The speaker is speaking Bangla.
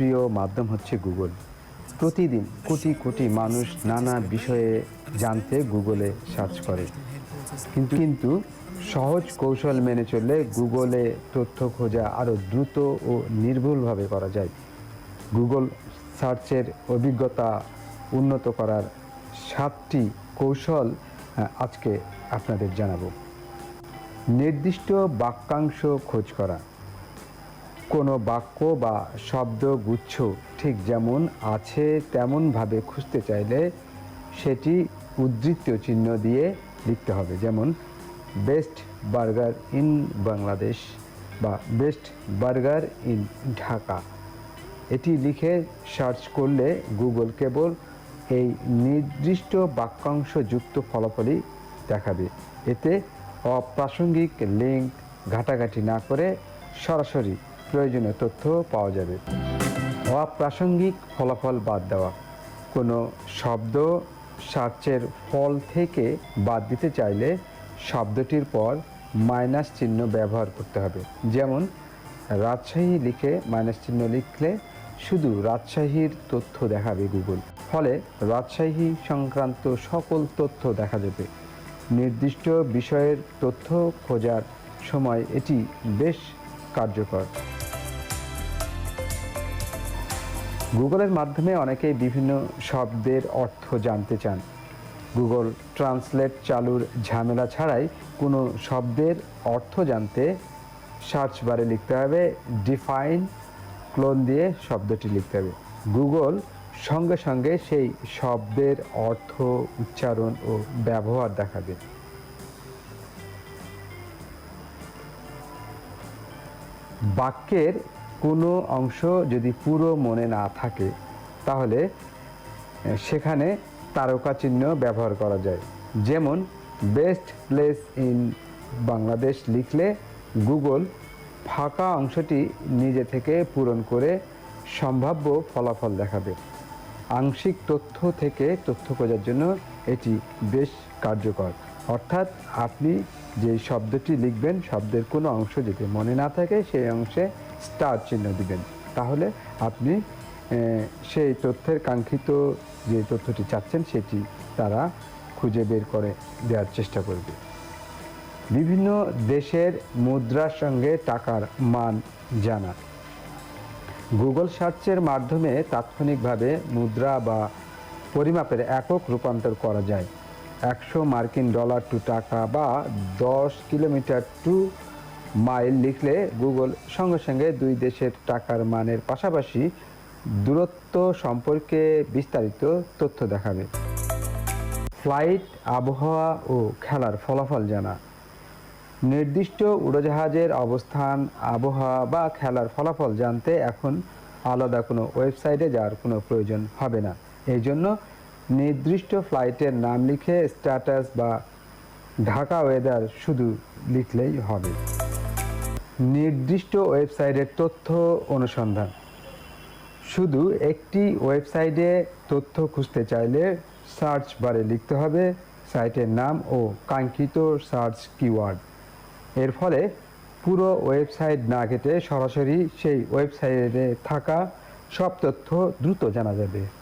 জনপ্রিয় মাধ্যম হচ্ছে গুগল। প্রতিদিন কোটি কোটি মানুষ নানা বিষয়ে জানতে গুগলে সার্চ করে। কিন্তু কিন্তু সহজ কৌশল মেনে চললে গুগলে তথ্য খোঁজা আরও দ্রুত ও নির্ভুলভাবে করা যায়। গুগল সার্চের অভিজ্ঞতা উন্নত করার সাতটি কৌশল আজকে আপনাদের জানাব। নির্দিষ্ট বাক্যাংশ খোঁজ করা। কোনো বাক্য বা শব্দ গুচ্ছ ঠিক যেমন আছে তেমনভাবে খুঁজতে চাইলে সেটি উদ্ধৃত চিহ্ন দিয়ে লিখতে হবে। যেমন, বেস্ট বার্গার ইন বাংলাদেশ বা, বেস্ট বার্গার ইন ঢাকা এটি লিখে সার্চ করলে গুগল কেবল এই নির্দিষ্ট বাক্যাংশযুক্ত ফলাফলই দেখাবে। এতে অপ্রাসঙ্গিক লিঙ্ক ঘাটাঘাটি না করে সরাসরি প্রয়োজনীয় তথ্য পাওয়া যাবে। অপ্রাসঙ্গিক ফলাফল বাদ দেওয়া। কোনো শব্দ সার্চের ফল থেকে বাদ দিতে চাইলে শব্দটির পর মাইনাস চিহ্ন ব্যবহার করতে হবে। যেমন, রাজশাহী লিখে মাইনাস চিহ্ন লিখলে শুধু রাজশাহীর তথ্য দেখাবে গুগল। ফলে রাজশাহী সংক্রান্ত সকল তথ্য দেখা যাবে। নির্দিষ্ট বিষয়ের তথ্য খোঁজার সময় এটি বেশ কার্যকর। গুগলের মাধ্যমে অনেকেই বিভিন্ন শব্দের অর্থ জানতে চান। গুগল ট্রান্সলেট চালুর ঝামেলা ছাড়াই কোনো শব্দের অর্থ জানতে সার্চ বারে লিখতে হবে ডিফাইন ক্লোন দিয়ে শব্দটি লিখতে হবে। গুগল সঙ্গে সঙ্গে সেই শব্দের অর্থ উচ্চারণ ও ব্যবহার দেখাবে। বাক্যের কোনো অংশ যদি পুরো মনে না থাকে, তাহলে সেখানে তারকা চিহ্ন ব্যবহার করা যায়। যেমন বেস্ট প্লেস ইন বাংলাদেশ লিখলে গুগল ফাঁকা অংশটি নিজে থেকে পূরণ করে সম্ভাব্য ফলাফল দেখাবে। আংশিক তথ্য থেকে তথ্য খোঁজার জন্য এটি বেশ কার্যকর। অর্থাৎ আপনি যে শব্দটি লিখবেন, শব্দের কোনো অংশ যদি মনে না থাকে, সেই অংশে স্টার চিহ্ন দিবেন। তাহলে আপনি সেই তথ্যের কাঙ্ক্ষিত যে তথ্যটি চাচ্ছেন, সেটি তারা খুঁজে বের করে দেওয়ার চেষ্টা করবে। বিভিন্ন দেশের মুদ্রার সঙ্গে টাকার মান জানা গুগল সার্চের মাধ্যমে তাৎক্ষণিকভাবে মুদ্রা বা পরিমাপের একক রূপান্তর করা যায়। একশো মার্কিন ডলার টু টাকা বা দশ কিলোমিটার টু মাইল লিখলে গুগল সঙ্গে সঙ্গে দুই দেশের টাকার মানের পাশাপাশি দূরত্ব সম্পর্কে বিস্তারিত তথ্য দেখাবে। ফ্লাইট, আবহাওয়া ও খেলার ফলাফল জানা। নির্দিষ্ট উড়োজাহাজের অবস্থান, আবহাওয়া বা খেলার ফলাফল জানতে এখন আলাদা কোনো ওয়েবসাইটে যাওয়ার কোনো প্রয়োজন হবে না। এই জন্য নির্দিষ্ট ফ্লাইটের নাম লিখে স্ট্যাটাস বা ঢাকা ওয়েদার শুধু লিখলেই হবে। নির্দিষ্ট ওয়েবসাইটের তথ্য অনুসন্ধান। শুধু একটি ওয়েবসাইটে তথ্য খুঁজতে চাইলে সার্চ বারে লিখতে হবে সাইটের নাম ও কাঙ্ক্ষিত সার্চ কিওয়ার্ড। এর ফলে পুরো ওয়েবসাইট না ঘেটে সরাসরি সেই ওয়েবসাইটে থাকা সব তথ্য দ্রুত জানা যাবে।